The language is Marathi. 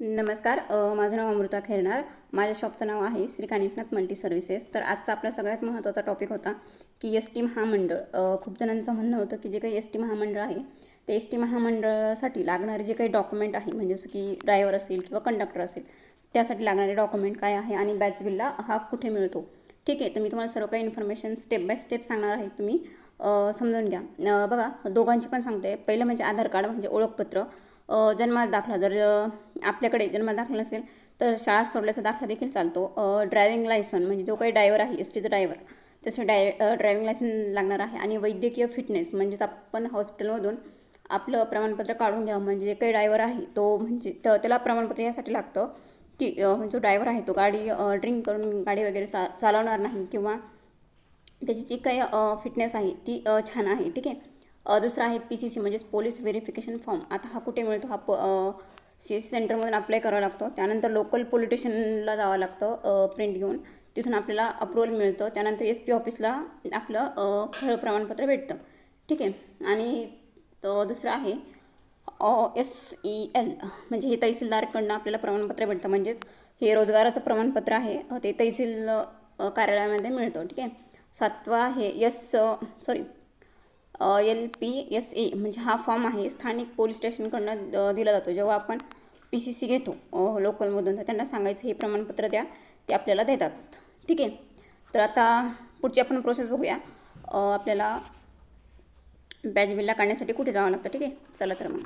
नमस्कार माझं नाव अमृता खेरणार. माझ्या शॉपचं नाव आहे श्री कानिफनाथ मल्टी सर्व्हिसेस. तर आजचा आपला सगळ्यात महत्त्वाचा टॉपिक होता की एस टी महामंडळ खूप जणांचं म्हणणं होतं की जे काही एस टी महामंडळ आहे ते एस टी महामंडळासाठी लागणारे जे काही डॉक्युमेंट आहे म्हणजे जसं की ड्रायव्हर असेल किंवा कंडक्टर असेल त्यासाठी लागणारे डॉक्युमेंट काय आहे आणि बॅच बिलला हा कुठे मिळतो? ठीक आहे तर मी तुम्हाला सर्व काही इन्फॉर्मेशन स्टेप बाय स्टेप सांगणार आहे तुम्ही. समजून घ्या. बघा दोघांची पण सांगते. पहिलं म्हणजे आधार कार्ड म्हणजे ओळखपत्र. जन्माचा जन्मास दाखला. जर आपल्याकडे जन्मास दाखला नसेल तर शाळा सोडल्याचा दाखला देखील चालतो. ड्रायव्हिंग लायसन म्हणजे जो काही ड्रायव्हर आहे एस टीचा ड्रायव्हर त्यासाठी डाय ड्रायव्हिंग लायसन लागणार आहे. आणि वैद्यकीय फिटनेस म्हणजेच आपण हॉस्पिटलमधून आपलं प्रमाणपत्र काढून घ्यावं म्हणजे जे काही ड्रायव्हर आहे तो म्हणजे त- त्याला प्रमाणपत्र यासाठी लागतं की म्हणजे जो ड्रायव्हर आहे तो गाडी ड्रिंक करून गाडी वगैरे चा चालवणार नाही किंवा त्याची जी काही फिटनेस आहे ती छान आहे. ठीक आहे? दुसरा आहे पी सी सी म्हणजेच पोलीस व्हेरिफिकेशन फॉर्म. आता हा कुठे मिळतो? हा प सी एस सी सेंटरमधून अप्लाय करावा लागतो. त्यानंतर लोकल पोलीस स्टेशनला जावं लागतं प्रिंट घेऊन. तिथून आपल्याला अप्रुव्हल मिळतं. त्यानंतर एस पी ऑफिसला आपलं खरं प्रमाणपत्र भेटतं. ठीक आहे? आणि दुसरं आहे आहे एस ई एल म्हणजे हे तहसीलदारकडनं आपल्याला प्रमाणपत्र भेटतं. म्हणजेच हे रोजगाराचं प्रमाणपत्र आहे. ते तहसील कार्यालयामध्ये मिळतं. ठीक आहे? सातवा आहे yes sorry L P S A म्हणजे हा फॉर्म आहे स्थानिक पोलीस स्टेशनकडनं द- दिला जातो. जेव्हा आपण पी सी सी घेतो लोकलमधून तर त्यांना सांगायचं हे प्रमाणपत्र द्या ते आपल्याला देतात. ठीक आहे? तर आता पुढची आपण प्रोसेस बघूया. आपल्याला बॅच बिलला काढण्यासाठी कुठे जावं लागतं? ठीक आहे? चला तर मग.